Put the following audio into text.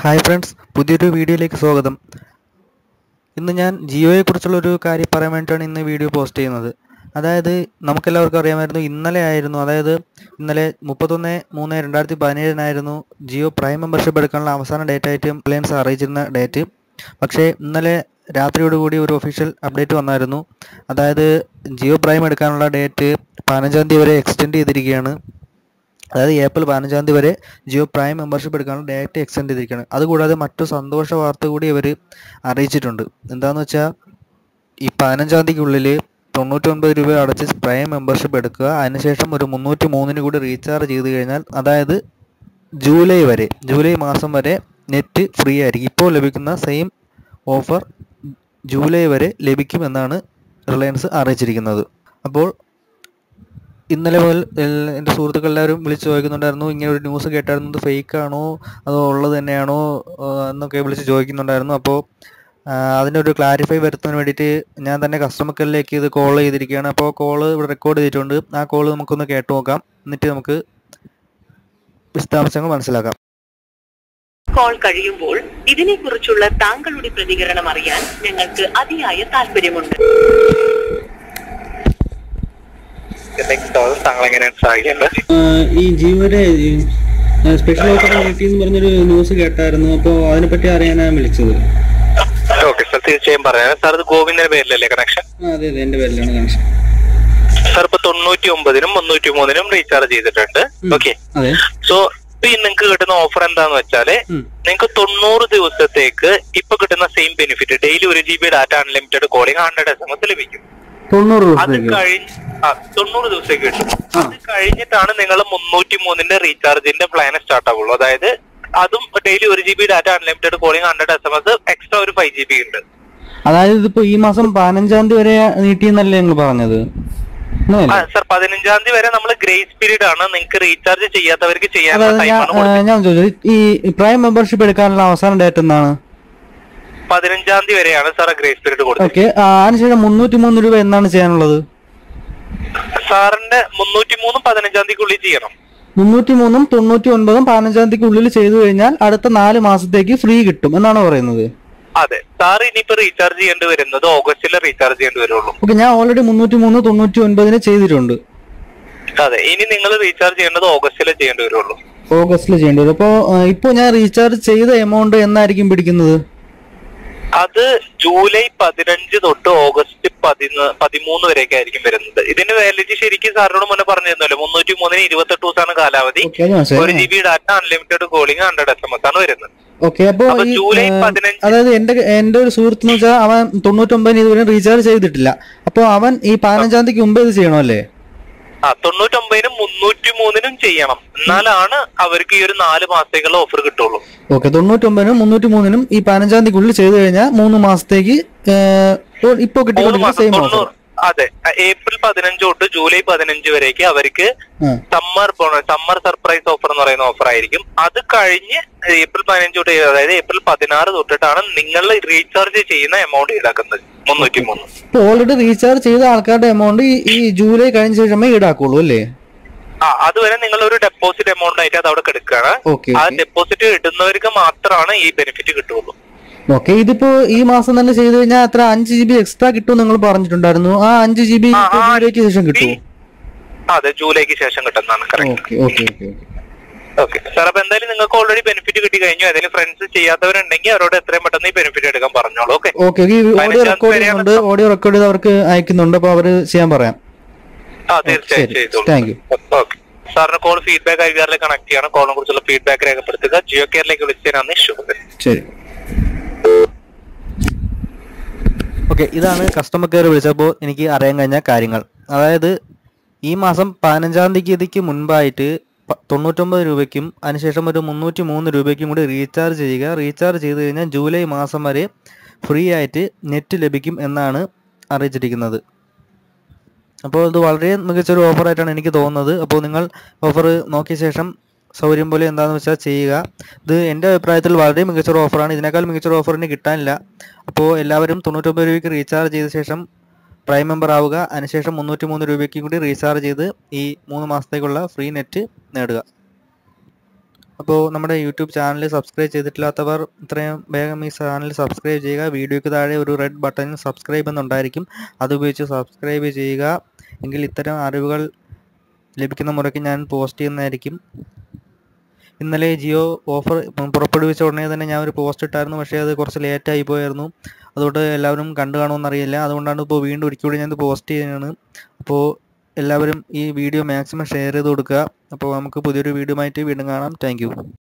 Hi friends പുതിയൊരു വീഡിയോയിലേക്ക് സ്വാഗതം. ഇന്ന് ഞാൻ ജിയോയെ കുറിച്ചുള്ളൊരു കാര്യം പറയാൻ വേണ്ടിയിട്ടാണ് ഇന്ന് വീഡിയോ പോസ്റ്റ് ചെയ്യുന്നത്. അതായത് നമുക്കെല്ലാവർക്കും അറിയാമായിരുന്നു ഇന്നലെ ആയിരുന്നു അതായത് ഇന്നലെ മുപ്പത്തൊന്ന് മൂന്ന് രണ്ടായിരത്തി പതിനേഴിനായിരുന്നു ജിയോ പ്രൈം മെമ്പർഷിപ്പ് എടുക്കാനുള്ള അവസാന ഡേറ്റ് ആയിട്ട് റിലയൻസ് അറിയിച്ചിരുന്ന ഡേറ്റ് പക്ഷേ ഇന്നലെ രാത്രിയോടുകൂടി ഒരു ഒഫീഷ്യൽ അപ്ഡേറ്റ് വന്നായിരുന്നു. അതായത് ജിയോ പ്രൈം എടുക്കാനുള്ള ഡേറ്റ് പതിനഞ്ചാം തീയതി വരെ എക്സ്റ്റെൻഡ് ചെയ്തിരിക്കുകയാണ്. അതായത് ഏപ്രിൽ പതിനഞ്ചാം തീയതി വരെ ജിയോ പ്രൈം മെമ്പർഷിപ്പ് എടുക്കാനുള്ള ഡയറക്റ്റ് എക്സ്റ്റെൻഡ് ചെയ്തിരിക്കുകയാണ്. അതുകൂടാതെ മറ്റു സന്തോഷ വാർത്ത കൂടി ഇവർ അറിയിച്ചിട്ടുണ്ട്. എന്താണെന്ന് വെച്ചാൽ ഈ പതിനഞ്ചാം തീയതിക്കുള്ളിൽ തൊണ്ണൂറ്റൊൻപത് രൂപ അടച്ച് പ്രൈം മെമ്പർഷിപ്പ് എടുക്കുക. അതിനുശേഷം ഒരു മുന്നൂറ്റി മൂന്നിന് കൂടി റീചാർജ് ചെയ്ത് കഴിഞ്ഞാൽ അതായത് ജൂലൈ വരെ ജൂലൈ മാസം വരെ നെറ്റ് ഫ്രീ ആയിരിക്കും. ഇപ്പോൾ ലഭിക്കുന്ന സെയിം ഓഫർ ജൂലൈ വരെ ലഭിക്കുമെന്നാണ് റിലയൻസ് അറിയിച്ചിരിക്കുന്നത്. അപ്പോൾ ഇന്നലെ മുതൽ എന്റെ സുഹൃത്തുക്കൾ എല്ലാവരും വിളിച്ച് ചോദിക്കുന്നുണ്ടായിരുന്നു ഇങ്ങനെ ഒരു ന്യൂസ് കേട്ടായിരുന്നു ഇത് ഫേക്ക് ആണോ അതോ ഉള്ളത് തന്നെയാണോ എന്നൊക്കെ വിളിച്ച് ചോദിക്കുന്നുണ്ടായിരുന്നു. അപ്പോൾ അതിന്റെ ഒരു ക്ലാരിഫൈ വരുത്തുന്നതിന് വേണ്ടിയിട്ട് ഞാൻ തന്നെ കസ്റ്റമർ കെയറിലേക്ക് ഇത് കോൾ ചെയ്തിരിക്കുകയാണ്. അപ്പോൾ കോൾ ഇവിടെ റെക്കോർഡ് ചെയ്തിട്ടുണ്ട്. ആ കോൾ നമുക്കൊന്ന് കേട്ട് നോക്കാം. എന്നിട്ട് നമുക്ക് വിശദാംശങ്ങൾ മനസ്സിലാക്കാം. കോൾ കഴിയുമ്പോൾ ഇതിനെക്കുറിച്ചുള്ള താങ്കളുടെ പ്രതികരണം അറിയാൻ ഞങ്ങൾക്ക് അതിയായ താല്പര്യമുണ്ട് താങ്കൾ എങ്ങനെയാണ് സഹായിക്കേണ്ടത്? ഈ ജിയോയുടെ സ്പെഷ്യൽ ഓഫർ കമ്മിറ്റി എന്ന് പറഞ്ഞൊരു ന്യൂസ് കേട്ടായിരുന്നു. അപ്പോൾ അതിനെപ്പറ്റി അറിയാനാണ് വിളിച്ചത്. ഓക്കെ സാർ തീർച്ചയായും പറയാം. സാർ ഇത് ഗോവിന്ദന്റെ പേരിലല്ലേ കണക്ഷൻ അതെ അതെ. എന്റെ പേരിലാണ് കണക്ഷൻ സാർ ഇപ്പൊ തൊണ്ണൂറ്റി ഒമ്പതിനും മുന്നൂറ്റി മൂന്നിനും റീചാർജ് ചെയ്തിട്ടുണ്ട്. ഓക്കെ സോ ഇപ്പൊ നിങ്ങൾക്ക് കിട്ടുന്ന ഓഫർ എന്താന്ന് വെച്ചാൽ നിങ്ങക്ക് നിങ്ങൾക്ക് തൊണ്ണൂറ് ദിവസത്തേക്ക് ഇപ്പൊ കിട്ടുന്ന സെയിം ബെനിഫിറ്റ് ഡെയിലി ഒരു G B data unlimited calling hundred S M S ലഭിക്കും. തൊണ്ണൂറ് അത് കഴിഞ്ഞ് ആ തൊണ്ണൂറ് ദിവസത്തേക്ക് കിട്ടും. അത് കഴിഞ്ഞിട്ടാണ് നിങ്ങൾ മുന്നൂറ്റി മൂന്നിന്റെ റീചാർജിന്റെ പ്ലാൻ സ്റ്റാർട്ട് ആവുള്ളൂ. അതായത് അതും ഡെയിലി ഒരു G B data unlimited calling hundred S M S extra ഒരു ഫൈവ് ജി ബി ഉണ്ട്. അതായത് ഇതിപ്പോ ഈ മാസം പതിനഞ്ചാം തീയതി വരെ നീട്ടിയെന്നല്ലേ ഞങ്ങൾ പറഞ്ഞത്? സർ പതിനഞ്ചാം തീയതി വരെ നമ്മൾ ഗ്രേസ് പീരീഡ് ആണ് നിങ്ങൾക്ക് റീചാർജ് ചെയ്യാത്തവർക്ക് ചെയ്യാൻ ഞാൻ ചോദിച്ചത് ഈ പ്രൈം മെമ്പർഷിപ്പ് എടുക്കാനുള്ള അവസാന ഡേറ്റ് എന്നാണ് പതിനഞ്ചാം തീയതി വരെയാണ് സാർ ഗ്രേസ് പീരീഡ് കൊടുക്കുന്നത് ഓക്കെ അതിനുശേഷം മുന്നൂറ്റി മൂന്ന് രൂപ എന്നാണ് ചെയ്യാനുള്ളത്? സാറിന്റെ മുന്നൂറ്റി മൂന്നും പതിനഞ്ചാം തീയതിക്കുള്ളിൽ ചെയ്യണം. മുന്നൂറ്റി മൂന്നും തൊണ്ണൂറ്റി ഒൻപതും പതിനഞ്ചാം തീയതിക്ക് ഉള്ളിൽ ചെയ്തു കഴിഞ്ഞാൽ അടുത്ത നാല് മാസത്തേക്ക് ഫ്രീ കിട്ടും എന്നാണ് പറയുന്നത്? അതെ സാർ ഇനിയിപ്പോ റീചാർജ് ചെയ്യേണ്ടി വരുന്നത് ഓഗസ്റ്റിലെ റീചാർജ് ചെയ്യേണ്ടി വരുള്ളൂ. ഓക്കെ ഞാൻ ഓൾറെഡി മുന്നൂറ്റി മൂന്ന് തൊണ്ണൂറ്റി ഒൻപതിന് ചെയ്തിട്ടുണ്ട്. അതെ ഇനി നിങ്ങൾ റീചാർജ് ചെയ്യേണ്ടത് ഓഗസ്റ്റിലെ ചെയ്യേണ്ടി വരുള്ളൂ. ഓഗസ്റ്റിൽ ചെയ്യേണ്ടി വരും. അപ്പോൾ ഇപ്പോൾ ഞാൻ റീചാർജ് ചെയ്ത എമൗണ്ട് എന്നായിരിക്കും പിടിക്കുന്നത്? അത് ജൂലൈ പതിനഞ്ച് തൊട്ട് ഓഗസ്റ്റ് പതിന പതിമൂന്ന് വരെയൊക്കെ ആയിരിക്കും വരുന്നത്. ഇതിന്റെ വാലിഡിറ്റി ശരിക്കും സാറിനോട് മുന്നേ പറഞ്ഞിരുന്നല്ലോ മുന്നൂറ്റി മൂന്നിന് ഇരുപത്തെട്ട് ദിവസമാണ് കാലാവധി. ഒരു G B data unlimited calling hundred S M S ആണ് വരുന്നത്. ഓക്കെ അപ്പോ അപ്പൊ ജൂലൈ ആ, പതിനഞ്ച് അതായത് എന്റെ എന്റെ ഒരു സുഹൃത്ത് എന്ന് വെച്ചാൽ അവൻ തൊണ്ണൂറ്റൊമ്പതിന് ഇതുവരെ റീചാർജ് ചെയ്തിട്ടില്ല. അപ്പോൾ അവൻ ഈ പതിനഞ്ചാം തീയതിക്ക് മുമ്പ് ഇത് ചെയ്യണമല്ലേ? ആ തൊണ്ണൂറ്റൊമ്പതിനും മുന്നൂറ്റി മൂന്നിനും ചെയ്യണം. എന്നാലാണ് അവർക്ക് ഈ ഒരു നാല് മാസത്തേക്കുള്ള ഓഫർ കിട്ടുള്ളൂ. ഓക്കെ തൊണ്ണൂറ്റൊമ്പതിനും മുന്നൂറ്റി മൂന്നിനും ഈ പതിനഞ്ചാം തീയതിക്കുള്ളിൽ ചെയ്തു കഴിഞ്ഞാൽ മൂന്ന് മാസത്തേക്ക് ഇപ്പോ കിട്ടി കിട്ടിക്കൊണ്ടിരിക്കുന്ന സെയിം ഓഫർ അതെ ഏപ്രിൽ പതിനഞ്ച് തൊട്ട് ജൂലൈ പതിനഞ്ച് വരേക്ക് അവർക്ക് summer summer summer surprise offer എന്ന് പറയുന്ന ഓഫർ ആയിരിക്കും. അത് കഴിഞ്ഞ് ഏപ്രിൽ പതിനഞ്ച് തൊട്ട് അതായത് ഏപ്രിൽ പതിനാറ് തൊട്ടിട്ടാണ് നിങ്ങൾ റീചാർജ് ചെയ്യുന്ന എമൗണ്ട് ഈടാക്കുന്നത്. മുന്നൂറ്റി മൂന്ന്. ഓൾറെഡി റീചാർജ് ചെയ്ത ആൾക്കാരുടെ എമൗണ്ട് ഈ ജൂലൈ കഴിഞ്ഞ ശേഷമേ ഈടാക്കുള്ളൂ അല്ലേ? ആ അതുവരെ നിങ്ങൾ ഒരു ഡെപ്പോസിറ്റ് എമൗണ്ട് ആയിട്ട് അത് അവിടെ കിടക്കുകയാണ് ആ ഡെപ്പോസിറ്റ് ഇടുന്നവർക്ക് മാത്രമാണ് ഈ ബെനിഫിറ്റ് കിട്ടുള്ളൂ ഓക്കെ ഇതിപ്പോ ഈ മാസം തന്നെ ചെയ്തു കഴിഞ്ഞാൽ അത്ര അഞ്ച് ജി ബി എക്സ്ട്രാ കിട്ടും നിങ്ങൾ പറഞ്ഞിട്ടുണ്ടായിരുന്നു. ആ അഞ്ച് ജി ബി ജൂലൈക്ക് ശേഷം കിട്ടുമോ അതെ ജൂലൈക്ക് ശേഷം കിട്ടുന്നതാണ് okay okay okay okay. Sir അപ്പൊ എന്തായാലും നിങ്ങൾക്ക് ഓൾറെഡി ബെനിഫിറ്റ് കിട്ടി കഴിഞ്ഞു. അതിൽ ഫ്രണ്ട്സ് ചെയ്യാത്തവരുണ്ടെങ്കിൽ അവരോട് എത്രയും പെട്ടെന്ന് ഈ ബെനിഫിറ്റ് എടുക്കാൻ പറഞ്ഞോളൂ ഓക്കെ? ഓഡിയോ റെക്കോർഡ് ചെയ്യുന്നുണ്ട്. ഓഡിയോ റെക്കോർഡ് ചെയ്ത് അവർക്ക് അയക്കുന്നുണ്ട്. അപ്പൊ അവർ ചെയ്യാൻ പറയാം. ആ തീർച്ചയായും ചെയ്തോളൂ. ഓക്കെ. സാറിന് കോൾ ഫീഡ്ബാക്ക് ഐകാറിലേക്ക് കണക്ട് ചെയ്യണം. കോളിനെ കുറിച്ചുള്ള ഫീഡ്ബാക്ക് രേഖപ്പെടുത്തുക. ജിയോ കെയറിലേക്ക് വിളിച്ചതിനാണ് ശുഭം ശരി. ഓക്കെ ഇതാണ് കസ്റ്റമർ കെയർ വിളിച്ചപ്പോൾ എനിക്ക് അറിയാൻ കഴിഞ്ഞ കാര്യങ്ങൾ. അതായത് ഈ മാസം പതിനഞ്ചാം തീയതിക്ക് മുൻപായിട്ട് തൊണ്ണൂറ്റൊമ്പത് രൂപയ്ക്കും അതിനുശേഷം ഒരു മുന്നൂറ്റി മൂന്ന് രൂപയ്ക്കും കൂടി റീചാർജ് ചെയ്യുക. റീചാർജ് ചെയ്ത് കഴിഞ്ഞാൽ ജൂലൈ മാസം വരെ ഫ്രീ ആയിട്ട് നെറ്റ് ലഭിക്കും എന്നാണ് അറിയിച്ചിരിക്കുന്നത്. അപ്പോൾ ഇത് വളരെ മികച്ചൊരു ഓഫറായിട്ടാണ് എനിക്ക് തോന്നുന്നത്. അപ്പോൾ നിങ്ങൾ ഓഫർ നോക്കിയ ശേഷം സൗകര്യം പോലെ എന്താണെന്ന് വെച്ചാൽ ചെയ്യുക. ഇത് എന്റെ അഭിപ്രായത്തിൽ വളരെ മികച്ചൊരു ഓഫറാണ്. ഇതിനേക്കാൾ മികച്ചൊരു ഓഫറിന് കിട്ടാനില്ല. അപ്പോൾ എല്ലാവരും തൊണ്ണൂറ്റൊമ്പത് രൂപയ്ക്ക് റീചാർജ് ചെയ്ത ശേഷം പ്രൈം മെമ്പർ ആവുക. അതിനുശേഷം മുന്നൂറ്റി മൂന്ന് രൂപയ്ക്കും കൂടി റീചാർജ് ചെയ്ത് ഈ മൂന്ന് മാസത്തേക്കുള്ള ഫ്രീ നെറ്റ് നേടുക. അപ്പോൾ നമ്മുടെ യൂട്യൂബ് ചാനൽ സബ്സ്ക്രൈബ് ചെയ്തിട്ടില്ലാത്തവർ ഇത്രയും വേഗം ഈ ചാനൽ സബ്സ്ക്രൈബ് ചെയ്യുക. വീഡിയോയ്ക്ക് താഴെ ഒരു റെഡ് ബട്ടൺ സബ്സ്ക്രൈബ് എന്നുണ്ടായിരിക്കും. അതുപയോഗിച്ച് സബ്സ്ക്രൈബ് ചെയ്യുക. എങ്കിൽ ഇത്തരം അറിവുകൾ ലഭിക്കുന്ന മുറയ്ക്ക് ഞാൻ പോസ്റ്റ് ചെയ്യുന്നതായിരിക്കും. ഇന്നലെ ജിയോ ഓഫർ പുറപ്പെടുവിച്ച ഉടനെ തന്നെ ഞാൻ ഒരു പോസ്റ്റ് ഇട്ടായിരുന്നു. പക്ഷേ അത് കുറച്ച് ലേറ്റായി പോയായിരുന്നു. അതുകൊണ്ട് എല്ലാവരും കണ്ടു കാണുമെന്ന് അറിയില്ല അതുകൊണ്ടാണ് ഇപ്പോൾ വീണ്ടും ഒരിക്കൽ കൂടി ഞാനത് പോസ്റ്റ് ചെയ്യുകയാണ്. അപ്പോൾ എല്ലാവരും ഈ വീഡിയോ മാക്സിമം ഷെയർ ചെയ്ത് കൊടുക്കുക. അപ്പോൾ നമുക്ക് പുതിയൊരു വീഡിയോ ആയിട്ട് വീണ്ടും കാണാം. താങ്ക്